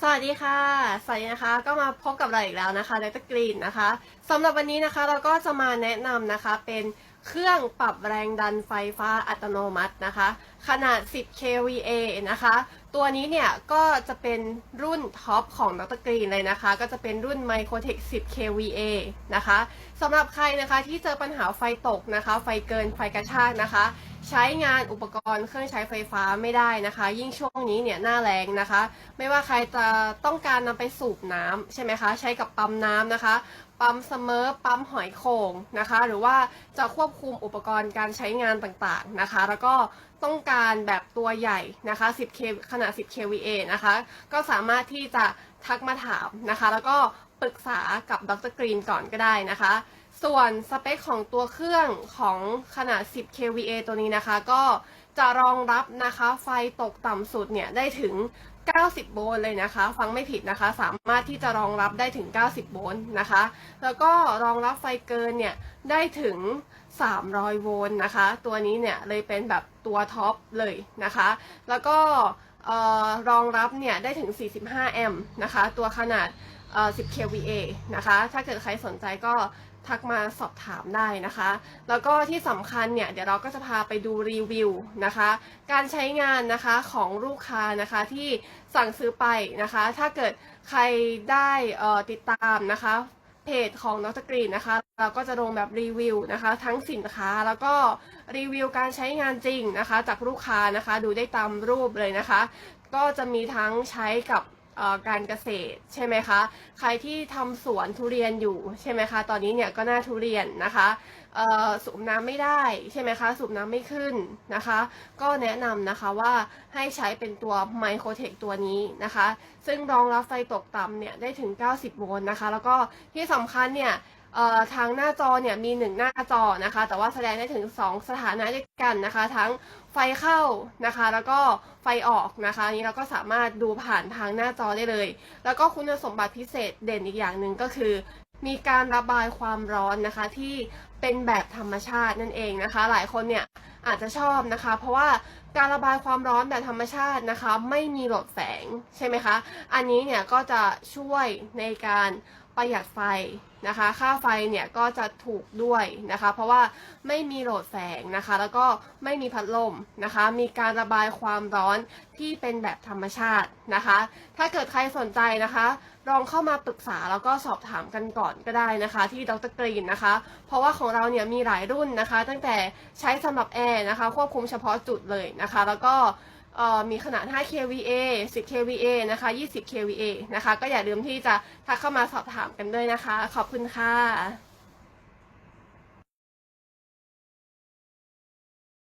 สวัสดีค่ะ สวัสดีนะคะ ก็มาพบกับเราอีกแล้วนะคะดรกรีนนะคะสำหรับวันนี้นะคะเราก็จะมาแนะนำนะคะเป็น เครื่องปรับแรงดันไฟฟ้าอัตโนมัตินะคะ ขนาด 10 kVA นะคะ ตัวนี้เนี่ยก็จะเป็นรุ่นท็อปของดรกรีนเลยนะคะ ก็จะเป็นรุ่น Microtech 10 kVA นะคะสำหรับใครนะคะที่เจอปัญหาไฟตกนะคะ ไฟเกินไฟกระชากนะคะ ใช้งานอุปกรณ์เครื่องใช้ไฟฟ้าไม่ได้นะคะ ยิ่งช่วงนี้เนี่ยหน้าแรงนะคะ ไม่ว่าใครจะต้องการนำไปสูบน้ำใช่ไหมคะ ใช้กับปั๊มน้ำนะคะ ปั๊มเสมอปั๊มหอยโข่งนะคะ หรือว่าจะควบคุมอุปกรณ์การใช้งานต่างๆนะคะ แล้วก็ต้องการแบบตัวใหญ่นะคะ 10K ขนาด 10 kVA นะคะ ก็สามารถที่จะทักมาถามนะคะ แล้วก็ปรึกษากับดรกรีนก่อนก็ได้นะคะ ส่วนสเปคของตัวเครื่องของขนาด 10 kVA ตัวนี้นะคะ ก็จะรองรับนะคะไฟตกต่ำสุดเนี่ยได้ถึง 90 โวลต์เลยนะคะ ฟังไม่ผิดนะคะ สามารถที่จะรองรับได้ถึง 90 โวลต์นะคะ แล้วก็รองรับไฟเกินเนี่ยได้ถึง 300 โวลต์นะคะ ตัวนี้เนี่ยเลยเป็นแบบตัวท็อปเลยนะคะ แล้วก็รองรับเนี่ยได้ถึง 45 แอมป์นะคะ ตัวขนาด 10 kVA นะคะ ถ้าเกิดใครสนใจก็ ทักมาสอบถามได้นะคะ แล้วก็ที่สำคัญเนี่ยเดี๋ยวเราก็จะพาไปดูรีวิวนะคะ การใช้งานนะคะของลูกค้านะคะที่สั่งซื้อไปนะคะ ถ้าเกิดใครได้ติดตามนะคะเพจของดรกรีนนะคะ เราก็จะลงแบบรีวิวนะคะ ทั้งสินค้าแล้วก็รีวิวการใช้งานจริงนะคะ จากลูกค้านะคะ ดูได้ตามรูปเลยนะคะ ก็จะมีทั้งใช้กับ การเกษตรใช่ไหมคะ ใครที่ทำสวนทุเรียนอยู่ใช่ไหมคะ ตอนนี้เนี่ยก็หน่าทุเรียนนะคะสูบน้ำไม่ได้ใช่ไหมคะ สูบน้ำไม่ขึ้นนะคะ ก็แนะนำนะคะว่าให้ใช้เป็นตัวไมโครเทคตัวนี้นะคะ ซึ่งรองรับไฟตกต่ำเนี่ยได้ถึง 90 โวลต์นะคะ แล้วก็ที่สำคัญเนี่ย ทางหน้าจอเนี่ยมีหนึ่งหน้าจอนะคะ แต่ว่าแสดงได้ถึง 2 สถานะด้วยกันนะคะ ทั้งไฟเข้านะคะ แล้วก็ไฟออกนะคะอันนี้เราก็สามารถดูผ่านทางหน้าจอได้เลย แล้วก็คุณสมบัติพิเศษเด่นอีกอย่างหนึ่งก็คือ มีการระบายความร้อนนะคะที่เป็นแบบธรรมชาตินั่นเองนะคะ หลายคนเนี่ย อาจจะชอบนะคะ เพราะว่าการระบายความร้อนแบบธรรมชาตินะคะ ไม่มีโหลดแฝงใช่ไหมคะ อันนี้เนี่ยก็จะช่วยในการประหยัดไฟนะคะ ค่าไฟเนี่ยก็จะถูกด้วยนะคะ เพราะว่าไม่มีโหลดแฝงนะคะ แล้วก็ไม่มีพัดลมนะคะ มีการระบายความร้อนที่เป็นแบบธรรมชาตินะคะ ถ้าเกิดใครสนใจนะคะ ลองเข้ามาปรึกษาแล้วก็สอบถามกันก่อนก็ได้นะคะ ที่ดรกรีนนะคะ เพราะว่าของเราเนี่ยมีหลายรุ่นนะคะ ตั้งแต่ใช้สำหรับแอร์นะคะ ควบคุมเฉพาะจุดเลยนะคะ แล้วก็มีขนาด 5 kVA 10 kVA นะคะ 20 kVA นะคะ ก็อย่าลืมที่จะทักเข้ามาสอบถามกันด้วยนะคะ ขอบคุณค่ะ